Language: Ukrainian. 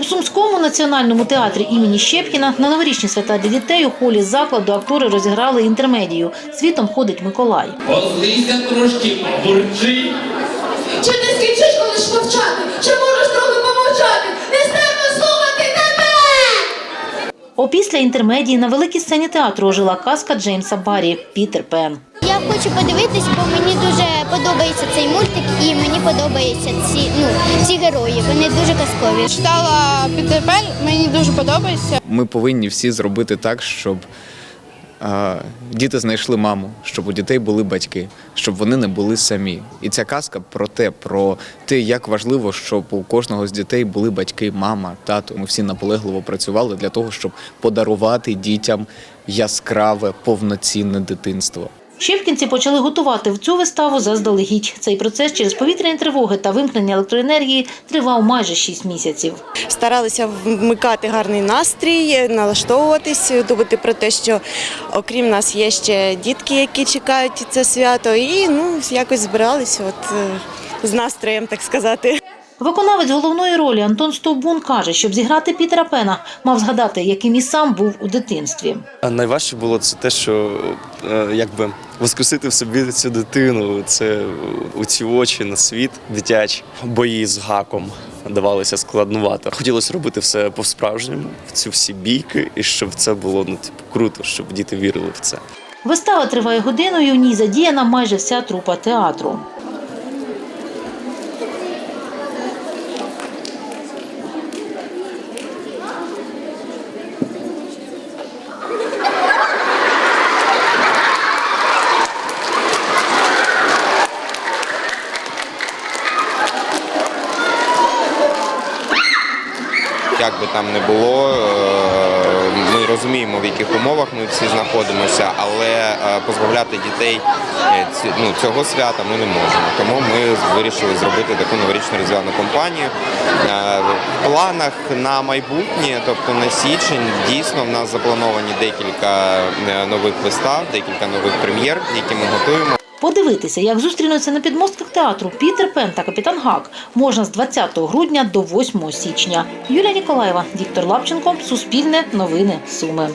У Сумському національному театрі імені Щепкіна на новорічні свята для дітей у холі закладу актори розіграли інтермедію «Світом ходить Миколай». Озлися трошки, бурчи. Чи не скінчиш, коли ж мовчати? Чи можеш трохи помовчати? Не стерпно слухати тебе! Опісля інтермедії на великій сцені театру ожила казка Джеймса Баррі «Пітер Пен». Я хочу подивитись, бо мені подобається цей мультик і мені подобаються ці, ну, ці герої. Вони дуже казкові. читала Пітер Пен, мені дуже подобається. Ми повинні всі зробити так, щоб е, діти знайшли маму, щоб у дітей були батьки, щоб вони не були самі. І ця казка про те, про те, як важливо, щоб у кожного з дітей були батьки, мама, тато. Ми всі наполегливо працювали для того, щоб подарувати дітям яскраве, повноцінне дитинство. Щепкінці почали готувати в цю виставу заздалегідь. Цей процес через повітряні тривоги та вимкнення електроенергії тривав майже 6 місяців. старалися вмикати гарний настрій, налаштовуватись, думати про те, що окрім нас є ще дітки, які чекають це свято, і ну якось збиралися от е, з настроєм, так сказати. Виконавець головної ролі Антон Стовбун каже, щоб зіграти Пітера Пена, мав згадати, яким і сам був у дитинстві. Найважче було це те, що е, якби воскресити в собі цю дитину, це у ці очі на світ дитячі. Бої з гаком давалися складнувато. Хотілося робити все по-справжньому, в ці всі бійки, і щоб це було ну, типу, круто, щоб діти вірили в це. Вистава триває годину, і в ній задіяна майже вся трупа театру. Як би там не було, е, ми розуміємо, в яких умовах ми всі знаходимося, але е, позбавляти дітей е, ну, цього свята ми не можемо. Тому ми вирішили зробити таку новорічну різдвяну кампанію. Е, В планах на майбутнє, тобто на січень, дійсно в нас заплановані декілька нових вистав, декілька нових прем'єр, які ми готуємо. Подивитися, як зустрінуться на підмостках театру Пітер Пен та капітан Гак можна з 20 грудня до 8 січня. Юлія Ніколаєва, Віктор Лапченко, Суспільне, Новини, Суми.